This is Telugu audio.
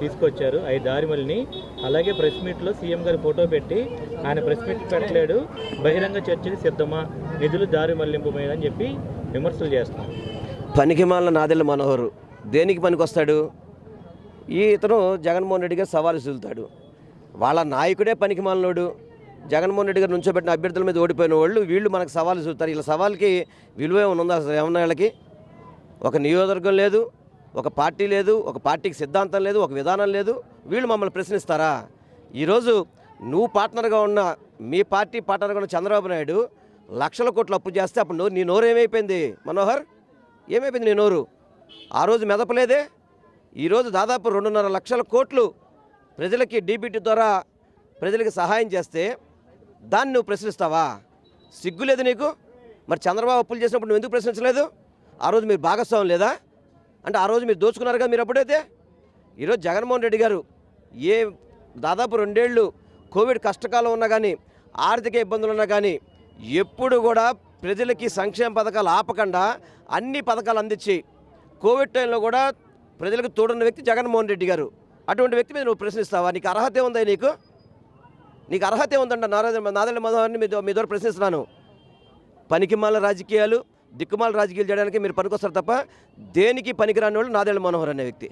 తీసుకొచ్చారు. ఐదు దారిమల్ని అలాగే ప్రెస్ మీట్లో సీఎం గారి ఫోటో పెట్టి ఆయన ప్రెస్ మీట్ పెట్టలేడు. బహిరంగ చర్చలు సిద్ధమా? నిధులు దారి మళ్ళింపు మీద అని చెప్పి విమర్శలు చేస్తున్నారు. పనికిమాల నాదెళ్ళ మనోహరు దేనికి పనికొస్తాడు? ఈ ఇతను జగన్మోహన్ రెడ్డి గారు సవాలు చూలుతాడు వాళ్ళ నాయకుడే పనికిమాలనోడు. జగన్మోహన్ రెడ్డి గారు నుంచోబెట్టిన అభ్యర్థుల మీద ఓడిపోయిన వాళ్ళు వీళ్ళు మనకు సవాలు చూస్తారు ఇలా సవాల్కి విలువ ఏమైనా ఉందా ఏమన్నా వాళ్ళకి? ఒక నియోజకవర్గం లేదు. ఒక పార్టీ లేదు ఒక పార్టీకి సిద్ధాంతం లేదు ఒక విధానం లేదు. వీళ్ళు మమ్మల్ని ప్రశ్నిస్తారా? ఈరోజు నువ్వు పార్ట్నర్గా ఉన్న మీ పార్టీ పార్ట్నర్గా ఉన్న చంద్రబాబు నాయుడు లక్షల కోట్లు అప్పు చేస్తే అప్పుడు నీ నోరు ఏమైపోయింది? మనోహర్ ఏమైపోయింది నీ నోరు? ఆ రోజు మెదపలేదే? ఈరోజు దాదాపు రెండున్నర లక్షల కోట్లు ప్రజలకి డీబీటీ ద్వారా ప్రజలకి సహాయం చేస్తే దాన్ని నువ్వు ప్రశ్నిస్తావా? సిగ్గు లేదు నీకు? మరి చంద్రబాబు అప్పులు చేసినప్పుడు నువ్వు ఎందుకు ప్రశ్నించలేదు? ఆ రోజు మీరు భాగస్వామి లేదా? అంటే ఆ రోజు మీరు దోచుకున్నారుగా మీరు అప్పుడైతే? ఈరోజు జగన్మోహన్ రెడ్డి గారు ఏ దాదాపు రెండేళ్ళు కోవిడ్ కష్టకాలం ఉన్నా కానీ ఆర్థిక ఇబ్బందులు ఉన్నా కానీ ఎప్పుడు కూడా ప్రజలకి సంక్షేమ పథకాలు ఆపకుండా అన్ని పథకాలు అందించి కోవిడ్ టైంలో కూడా ప్రజలకు తోడున్న వ్యక్తి జగన్మోహన్ రెడ్డి గారు. అటువంటి వ్యక్తి మీద నువ్వు ప్రశ్నిస్తావా? నీకు అర్హత ఉందా నీకు? నీకు అర్హత ఉందంట నారాయణ నాదెళ్ళ మనోహర్ని మీ మీ ద్వారా ప్రశ్నిస్తున్నాను. పనికిమాల రాజకీయాలు దిక్కుమాల రాజకీయాలు చేయడానికి మీరు పనికొస్తారు తప్ప దేనికి పనికిరాని వాళ్ళు నాదేళ్ళ మనోహర్ అనే వ్యక్తి.